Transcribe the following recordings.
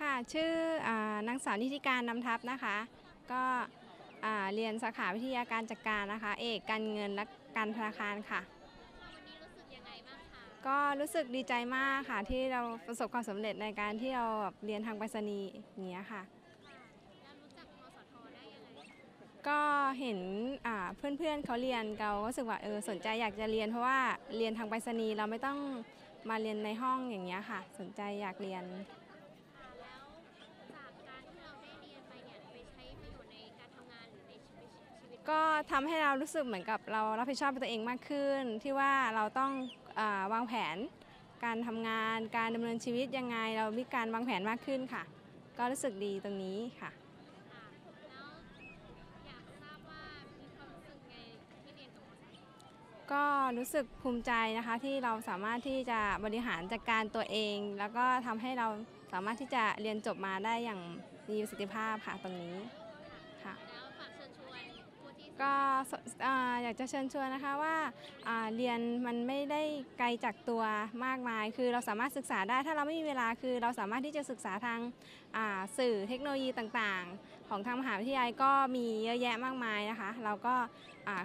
ค่ะ ชื่ออานางสาวนิติการนำทัพนะคะ ก็อ่าเรียนสาขาวิทยาการจัดการนะคะ เอกการเงินและการธนาคารค่ะวันนี้รู้สึกยังไงบ้างคะก็รู้สึกดีใจมากค่ะที่เราประสบความสำเร็จในการที่เราแบบเรียนทางไปรษณีย์อย่างเงี้ยค่ะแล้วรู้จักมสทได้ยังไงก็เห็นอ่าเพื่อนๆเขาเรียนเราก็รู้สึกว่าเออสนใจอยากจะเรียนเพราะว่าเรียนทางไปรษณีย์เราไม่ต้องมาเรียนในห้องอย่างเงี้ยค่ะ สนใจอยากเรียน ก็ทำให้เรารู้สึกเหมือนกับเรารับผิดชอบตัวเองมากขึ้น ที่ว่าเราต้องอาวางแผน การทำงาน การดำเนินชีวิตยังไง เรามีการวางแผนมากขึ้นค่ะ ก็รู้สึกดีตรงนี้ค่ะค่ะแล้วอยากทราบว่ามีความรู้สึกไงที่เรียนกับมสทก็รู้สึกภูมิใจนะคะที่เราสามารถที่จะบริหารจัดการตัวเอง แล้วก็ทำให้เราสามารถที่จะเรียนจบมาได้อย่างมีประสิทธิภาพค่ะตรงนี้ค่ะแล้วฝา ก็อยากจะเชิญชวนนะคะว่าเรียนมันไม่ได้ไกลจากตัวมากมาย คือเราสามารถศึกษาได้ถ้าเราไม่มีเวลาคือเราสามารถที่จะศึกษาทางสื่อเทคโนโลยีต่างๆ ของทางมหาวิทยาลัยก็มีเยอะแยะมากมายนะคะ เราก็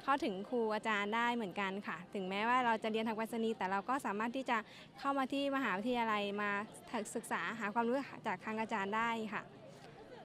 เข้าถึงครูอาจารย์ได้เหมือนกันค่ะ ถึงแม้ว่าเราจะเรียนทางไปรษณีย์แต่เราก็สามารถที่จะเข้ามาที่มหาวิทยาลัยมาศึกษาหาความรู้จากทางอาจารย์ได้ค่ะ